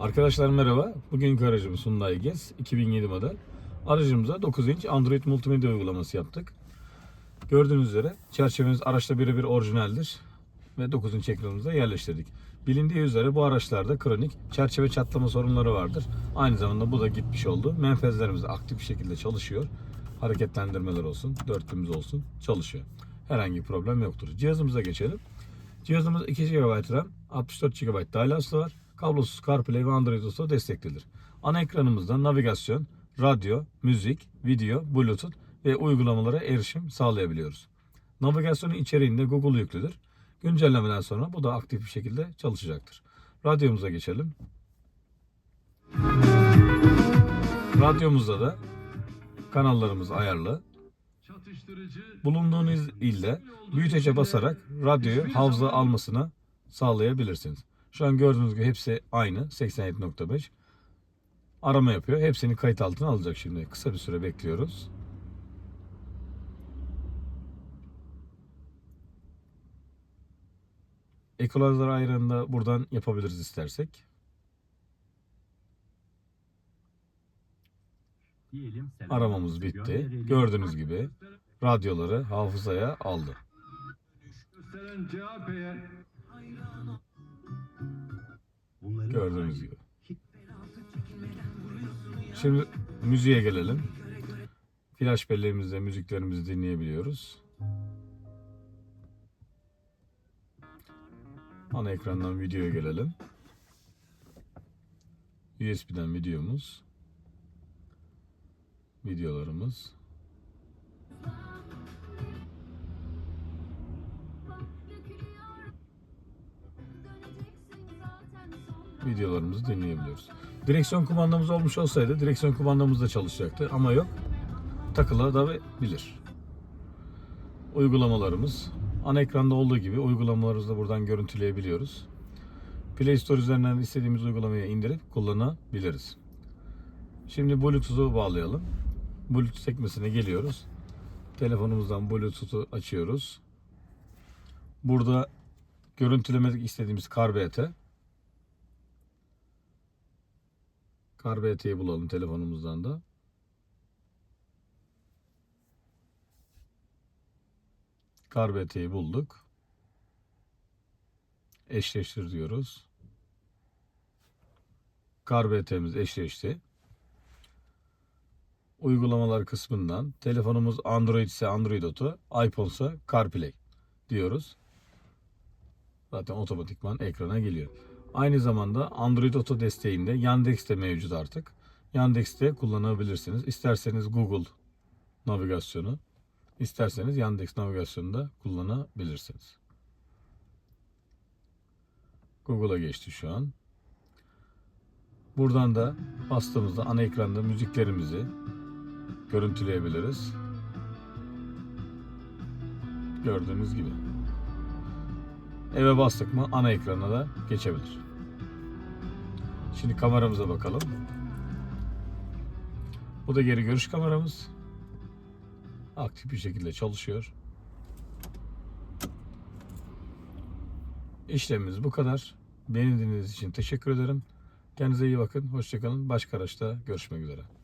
Arkadaşlar merhaba. Bugünkü aracımız Hyundai Getz 2007 model. Aracımıza 9 inç Android multimedya uygulaması yaptık. Gördüğünüz üzere çerçevemiz araçta birebir orijinaldir ve 9 inç ekranımıza yerleştirdik. Bilindiği üzere bu araçlarda kronik çerçeve çatlama sorunları vardır. Aynı zamanda bu da gitmiş oldu. Menfezlerimiz aktif bir şekilde çalışıyor. Hareketlendirmeler olsun, dörtlümüz olsun çalışıyor. Herhangi bir problem yoktur. Cihazımıza geçelim. Cihazımız 2 GB RAM, 64 GB dahil var. Kablosuz CarPlay ve Android Auto desteklidir. Ana ekranımızda navigasyon, radyo, müzik, video, Bluetooth ve uygulamalara erişim sağlayabiliyoruz. Navigasyonun içeriğinde Google yüklüdür. Güncellemeden sonra bu da aktif bir şekilde çalışacaktır. Radyomuza geçelim. Radyomuzda da kanallarımız ayarlı. Bulunduğunuz ilde büyütece basarak radyoyu hafıza almasını sağlayabilirsiniz. Şu an gördüğünüz gibi hepsi aynı 87.5. Arama yapıyor. Hepsini kayıt altına alacak şimdi. Kısa bir süre bekliyoruz. Equalizer ayarını da buradan yapabiliriz istersek. Aramamız bitti. Gördüğünüz gibi radyoları hafızaya aldı. Gördüğünüz gibi. Şimdi müziğe gelelim. Flash belleğimizde müziklerimizi dinleyebiliyoruz. Ana ekrandan videoya gelelim. USB'den videomuz. Videolarımız. Videolarımızı dinleyebiliyoruz. Direksiyon kumandamız olmuş olsaydı direksiyon kumandamız da çalışacaktı ama yok. Takılı da bilir. Uygulamalarımız ana ekranda olduğu gibi uygulamalarımızı da buradan görüntüleyebiliyoruz. Play Store üzerinden istediğimiz uygulamayı indirip kullanabiliriz. Şimdi Bluetooth'u bağlayalım. Bluetooth sekmesine geliyoruz. Telefonumuzdan Bluetooth'u açıyoruz. Burada görüntülemek istediğimiz CarBT. CarBT'yi bulalım telefonumuzdan da. CarBT'yi bulduk. Eşleştir diyoruz. CarBT'miz eşleşti. Uygulamalar kısmından telefonumuz Android ise Android Auto, iPhone ise CarPlay diyoruz. Zaten otomatikman ekrana geliyor. Aynı zamanda Android Auto desteğinde Yandex de mevcut artık. Yandex'te kullanabilirsiniz. İsterseniz Google navigasyonu, isterseniz Yandex navigasyonu da kullanabilirsiniz. Google'a geçti şu an. Buradan da bastığımızda ana ekranda müziklerimizi görüntüleyebiliriz. Gördüğünüz gibi. Eve bastık mı ana ekrana da geçebilir. Şimdi kameramıza bakalım. Bu da geri görüş kameramız. Aktif bir şekilde çalışıyor. İşlemimiz bu kadar. Beni dinlediğiniz için teşekkür ederim. Kendinize iyi bakın. Hoşçakalın. Başka araçta görüşmek üzere.